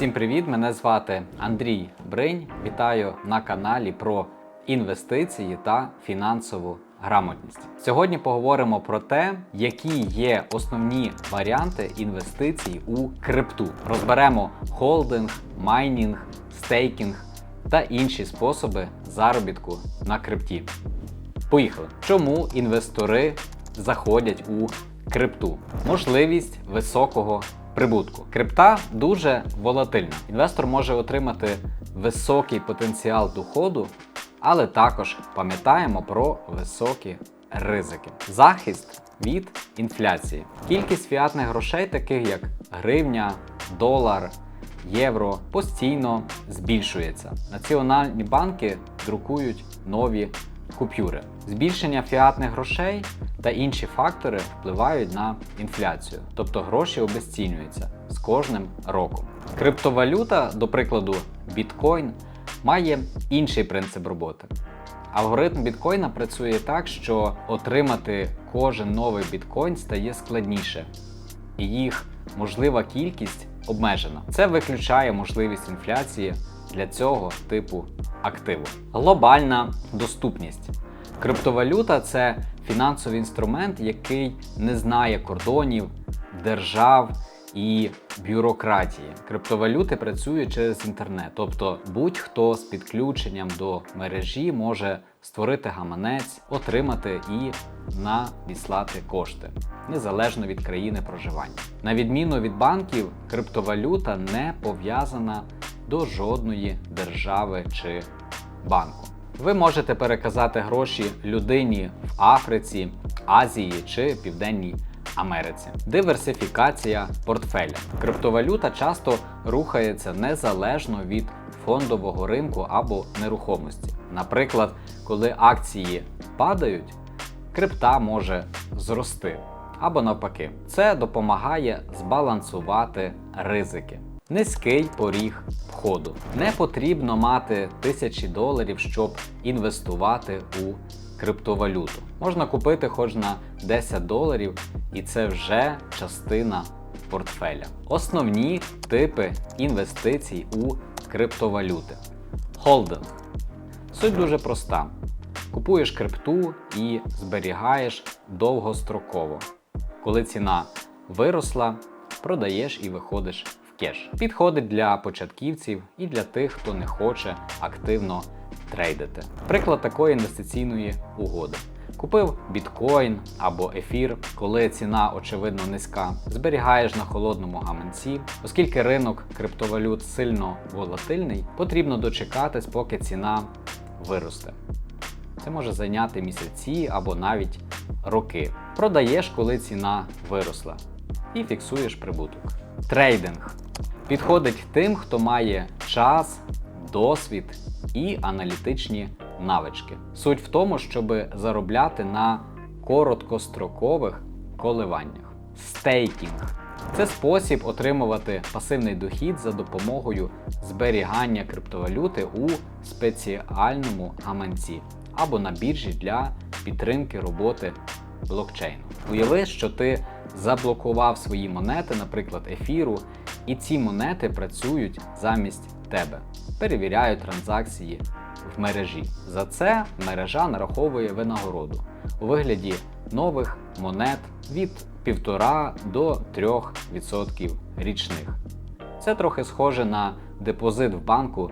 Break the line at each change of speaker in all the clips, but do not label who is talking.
Всім привіт! Мене звати Андрій Бринь. Вітаю на каналі про інвестиції та фінансову грамотність. Сьогодні поговоримо про те, які є основні варіанти інвестицій у крипту. Розберемо холдинг, майнінг, стейкінг та інші способи заробітку на крипті. Поїхали. Чому інвестори заходять у крипту? Можливість високого прибутку. Крипта дуже волатильна. Інвестор може отримати високий потенціал доходу, але також пам'ятаємо про високі ризики. Захист від інфляції. Кількість фіатних грошей, таких як гривня, долар, євро, постійно збільшується. Національні банки друкують нові купюри. Збільшення фіатних грошей та інші фактори впливають на інфляцію, тобто гроші обесцінюються з кожним роком. Криптовалюта, до прикладу, біткоін, має інший принцип роботи. Алгоритм біткоїна працює так, що отримати кожен новий біткоін стає складніше, і їх можлива кількість обмежена. Це виключає можливість інфляції для цього типу активу. Глобальна доступність. Криптовалюта це фінансовий інструмент, який не знає кордонів, держав і бюрократії. Криптовалюти працюють через інтернет, тобто будь-хто з підключенням до мережі може створити гаманець, отримати і надіслати кошти, незалежно від країни проживання. На відміну від банків, криптовалюта не пов'язана до жодної держави чи банку. Ви можете переказати гроші людині в Африці, Азії чи Південній Америці. Диверсифікація портфеля. Криптовалюта часто рухається незалежно від фондового ринку або нерухомості. Наприклад, коли акції падають, крипта може зрости. Або навпаки, це допомагає збалансувати ризики. Низький поріг входу. Не потрібно мати тисячі доларів, щоб інвестувати у криптовалюту. Можна купити хоч на 10 доларів, і це вже частина портфеля. Основні типи інвестицій у криптовалюти. Холдинг. Суть дуже проста. Купуєш крипту і зберігаєш довгостроково. Коли ціна виросла, продаєш і виходиш кеш. Підходить для початківців і для тих, хто не хоче активно трейдити. Приклад такої інвестиційної угоди. Купив біткоін або ефір, коли ціна очевидно низька, зберігаєш на холодному гаманці, оскільки ринок криптовалют сильно волатильний, потрібно дочекатись, поки ціна виросте. Це може зайняти місяці або навіть роки. Продаєш, коли ціна виросла, і фіксуєш прибуток. Трейдинг підходить тим, хто має час, досвід і аналітичні навички. Суть в тому, щоб заробляти на короткострокових коливаннях. Стейкінг це спосіб отримувати пасивний дохід за допомогою зберігання криптовалюти у спеціальному гаманці або на біржі для підтримки роботи блокчейну. Уяви, що ти заблокував свої монети, наприклад, ефіру, і ці монети працюють замість тебе, перевіряють транзакції в мережі. За це мережа нараховує винагороду у вигляді нових монет від 1,5 до 3% річних. Це трохи схоже на депозит в банку,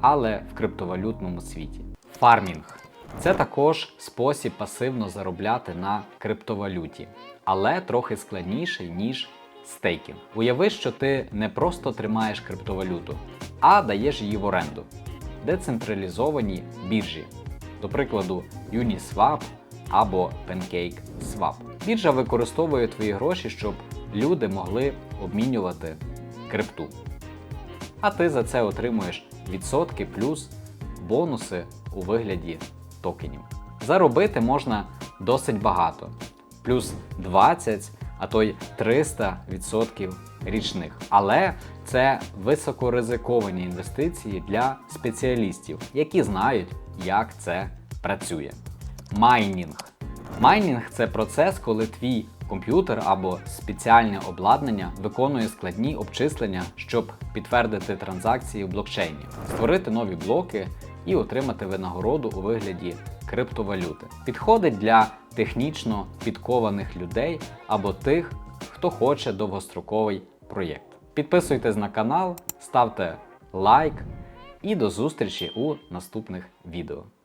але в криптовалютному світі. Фармінг це також спосіб пасивно заробляти на криптовалюті, але трохи складніший, ніж стейкінг. Уяви, що ти не просто тримаєш криптовалюту, а даєш її в оренду. Децентралізовані біржі, до прикладу, Uniswap або PancakeSwap. Біржа використовує твої гроші, щоб люди могли обмінювати крипту. А ти за це отримуєш відсотки плюс бонуси у вигляді токенів. Заробити можна досить багато, плюс 20, а то й 300% річних. Але це високоризиковані інвестиції для спеціалістів, які знають, як це працює. Майнінг. Майнінг це процес, коли твій комп'ютер або спеціальне обладнання виконує складні обчислення, щоб підтвердити транзакції в блокчейні, створити нові блоки і отримати винагороду у вигляді криптовалюти. Підходить для технічно підкованих людей або тих, хто хоче довгостроковий проєкт. Підписуйтесь на канал, ставте лайк і до зустрічі у наступних відео.